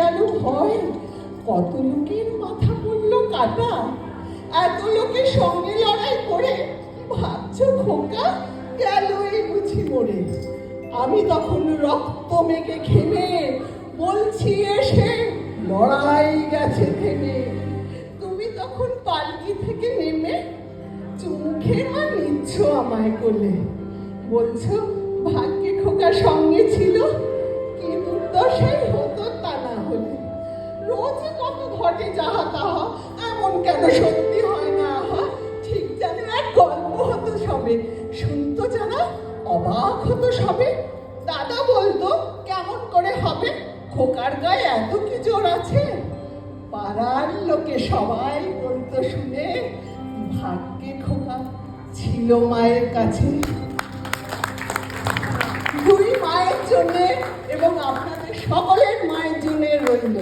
গেল ভয় কত লোকের মাথা কাটা। এত সঙ্গে লড়াই করে খোকা গেল এই বুঝি মরে আমি তখন রক্ত মেঘে ঘেমে বলছি, এসে লড়াই গেছে থেমে। তুমি তখন পালকি থেকে নেমে চুমুখে মা নিচ্ছ আমায় কোলে। বলছো, ভাগ্যে খোকা সঙ্গে ছিল রোজ কত ঘটে যাহা তাহা, এমন কেন সত্যি হয় না? ঠিক যেন এক গল্প হতো সবে, শুনতো জানা অবাক হতো সবে। দাদা বলতো, কেমন করে হবে? খোকার গায়ে এত কি জোর আছে? পাড়ার লোকে সবাই বলতো, শুনে, ভাগ্যে খোকা ছিল মায়ের কাছে। দুই মায়ের জন্য এবং আপনাদের সকলের মায়ের জন্য রইল।